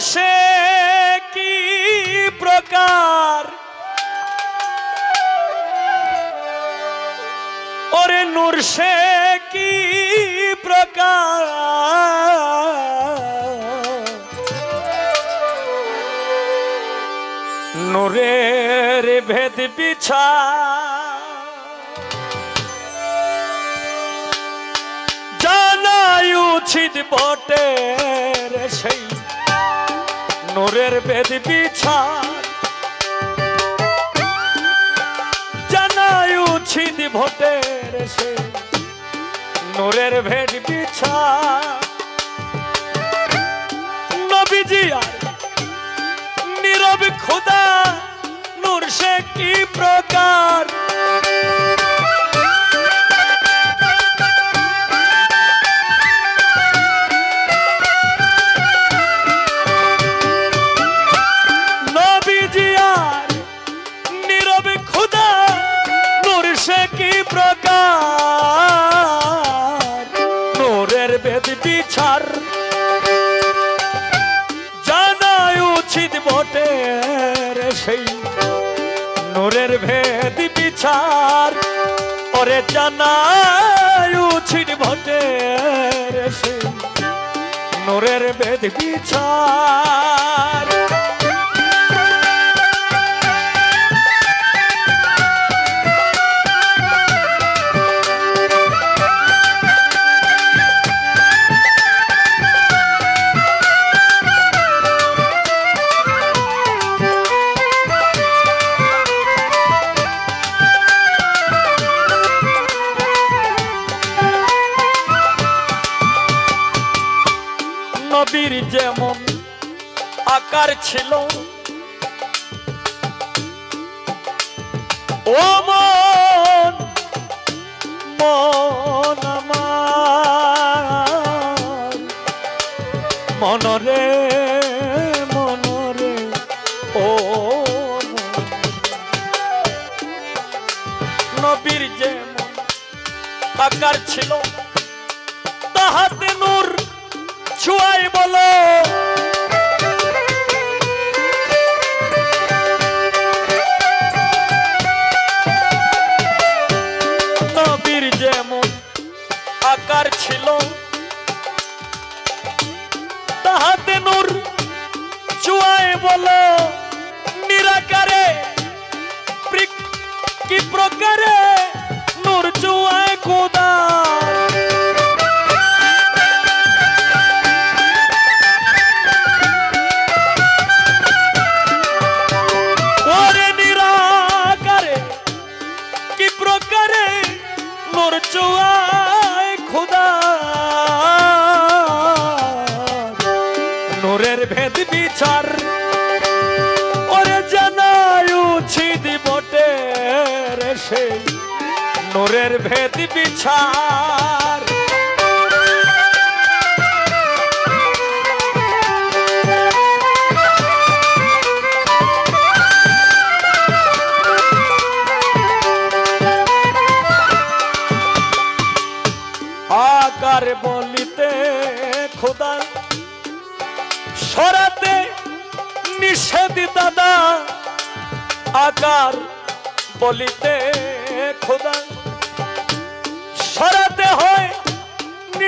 সে কি প্রকার? ওরে নূর সে কি প্রকার? নূরের ভেদ পিছা জানাই উচিত বটে সেই নূরের বেদ বিছা জানায়ু উচিত ভোটের সে নূরের ভেদ বিছা নবীজি আর নীরব খুদা, নূর সে কি প্রকার সেই নূরের ভেদ বিচার ওরে জানায় উচিত ভটে সেই নূরের ভেদ বিচার। আকার ছিল। ও মন মন মনরে মনরে, ও। নবীর যেমন আকার ছিল, তাহাতে নূর ছুয়াই বলো। বলো নিরাকারে কি প্রকারে নূর চুয়ায় খোদা খুদা নূরের ভেদ নূরের ভেদ বিচার। আকার বলিতে খোদা সরাতে নিষেধ দাদা। আকার বলিতে খোদা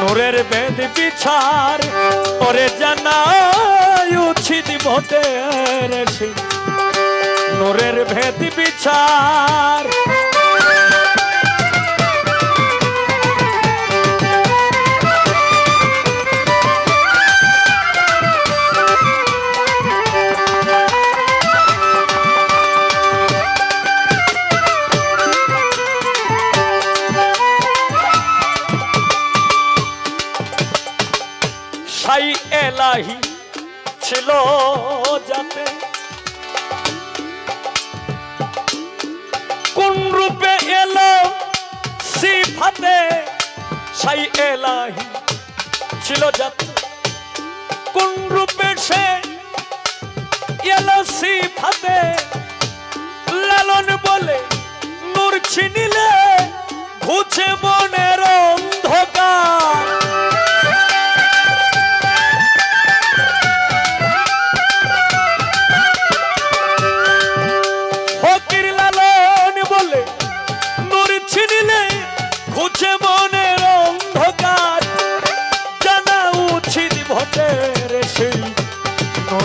নূরের বেদ পিছার পরে জানা উচিত বটে রে সেই। নূরের ভেদ বিচার চাহি ছিল যাতে। কোন রূপে এলো সিফাতে, সাই এলাহি ছিল যাতে। কোন রূপে সে এলো সিফাতে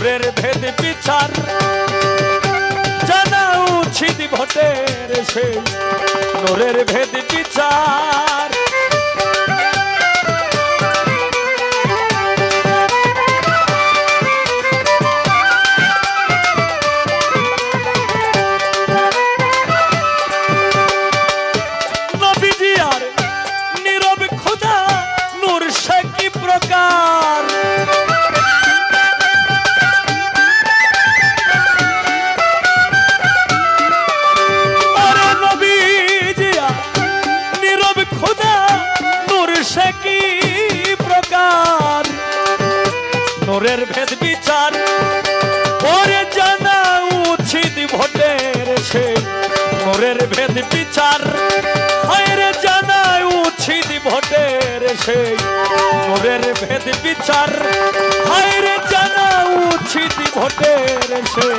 নূরের ভেদ বিচার জানা উচিত ভোটের সেই নোরের ভেদ বিচার। কুকুরের ভেদ বিচার। ওরে জানা উচিত ভোটের সে মোরের ভেদ বিচার। হায়রে জানা উচিত ভোটের সে মোরের ভেদ বিচার। হায়রে জানা উচিত ভোটের সে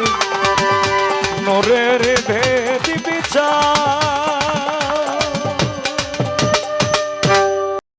নোরের ভেদ বিচার।